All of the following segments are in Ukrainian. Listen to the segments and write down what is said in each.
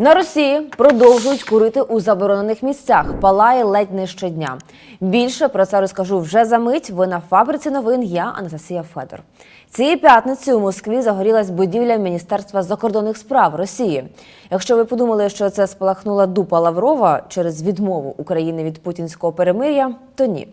На Росії продовжують курити у заборонених місцях. Палає ледь не щодня. Більше про це розкажу вже за мить. Ви на фабриці новин. Я Анастасія Федор. Цієї п'ятниці у Москві загорілась будівля Міністерства закордонних справ Росії. Якщо ви подумали, що це спалахнула дупа Лаврова через відмову України від путінського перемир'я, то ні.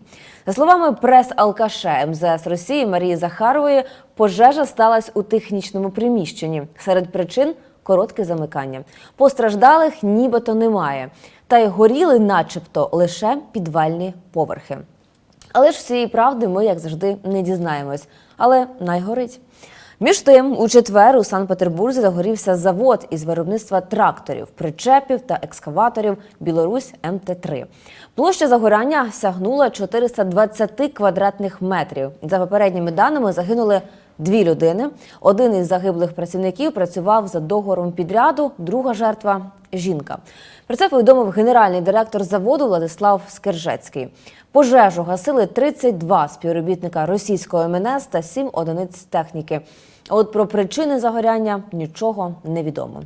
За словами прес-алкаша МЗС Росії Марії Захарової, пожежа сталася у технічному приміщенні. Серед причин коротке замикання. Постраждалих нібито немає. Та й горіли, начебто, лише підвальні поверхи. Але ж всієї правди ми, як завжди, не дізнаємось. Але найгорить. Між тим, у четвер у Санкт-Петербурзі загорівся завод із виробництва тракторів, причепів та екскаваторів Білорусь МТ-3. Площа загоряння сягнула 420 квадратних метрів. За попередніми даними загинули дві людини. Один із загиблих працівників працював за договором підряду, друга жертва жінка. Про це повідомив генеральний директор заводу Владислав Скержецький. Пожежу гасили 32 співробітника російського МНС та 7 одиниць техніки. От про причини загоряння нічого не відомо.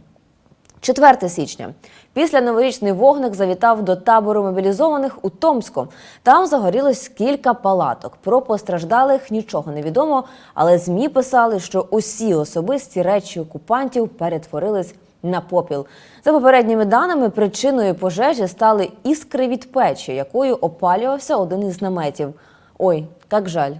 4 січня. Після новорічний вогник завітав до табору мобілізованих у Томську. Там загорілось кілька палаток. Про постраждалих нічого не відомо, але ЗМІ писали, що усі особисті речі окупантів перетворились на попіл. За попередніми даними, причиною пожежі стали іскри від печі, якою опалювався один із наметів. Ой, як жаль.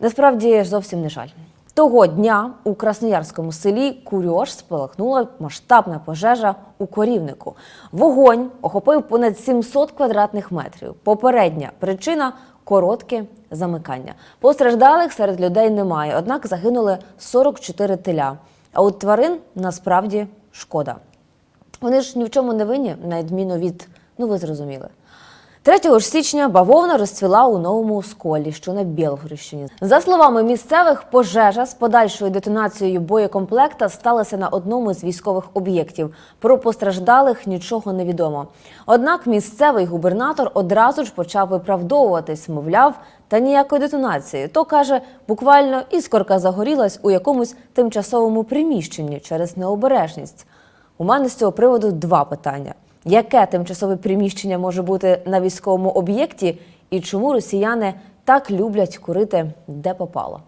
Насправді зовсім не жаль. Того дня у красноярському селі Курьош спалахнула масштабна пожежа у корівнику. Вогонь охопив понад 700 квадратних метрів. Попередня причина коротке замикання. Постраждалих серед людей немає, однак загинули 44 теля. А от тварин насправді шкода. Вони ж ні в чому не винні, на відміну від, ну ви зрозуміли. 3 ж січня бавовна розцвіла у новому осколі, що на Білгородщині. За словами місцевих, пожежа з подальшою детонацією боєкомплекта сталася на одному з військових об'єктів. Про постраждалих нічого не відомо. Однак місцевий губернатор одразу ж почав виправдовуватись, мовляв, та ніякої детонації. То каже, буквально іскорка загорілась у якомусь тимчасовому приміщенні через необережність. У мене з цього приводу два питання: яке тимчасове приміщення може бути на військовому об'єкті, і чому росіяни так люблять курити де попало?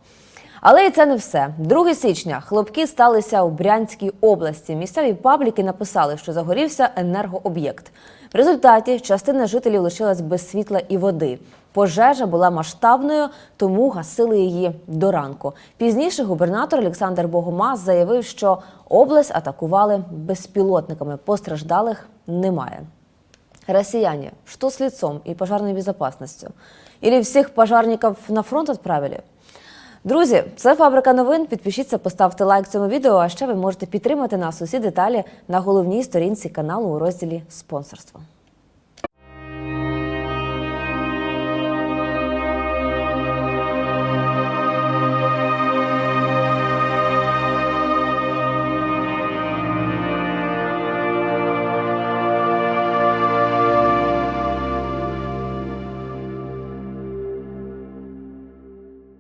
Але і це не все. 2 січня хлопки сталися у Брянській області. Місцеві пабліки написали, що загорівся енергооб'єкт. В результаті частина жителів лишилась без світла і води. Пожежа була масштабною, тому гасили її до ранку. Пізніше губернатор Олександр Богомаз заявив, що область атакували безпілотниками. Постраждалих немає. Россияне, что с лицом и пожарной безопасностью? Или всіх пожарників на фронт відправили? Друзі, це фабрика новин. Підпишіться, поставте лайк цьому відео. А ще ви можете підтримати нас усі деталі на головній сторінці каналу у розділі спонсорство.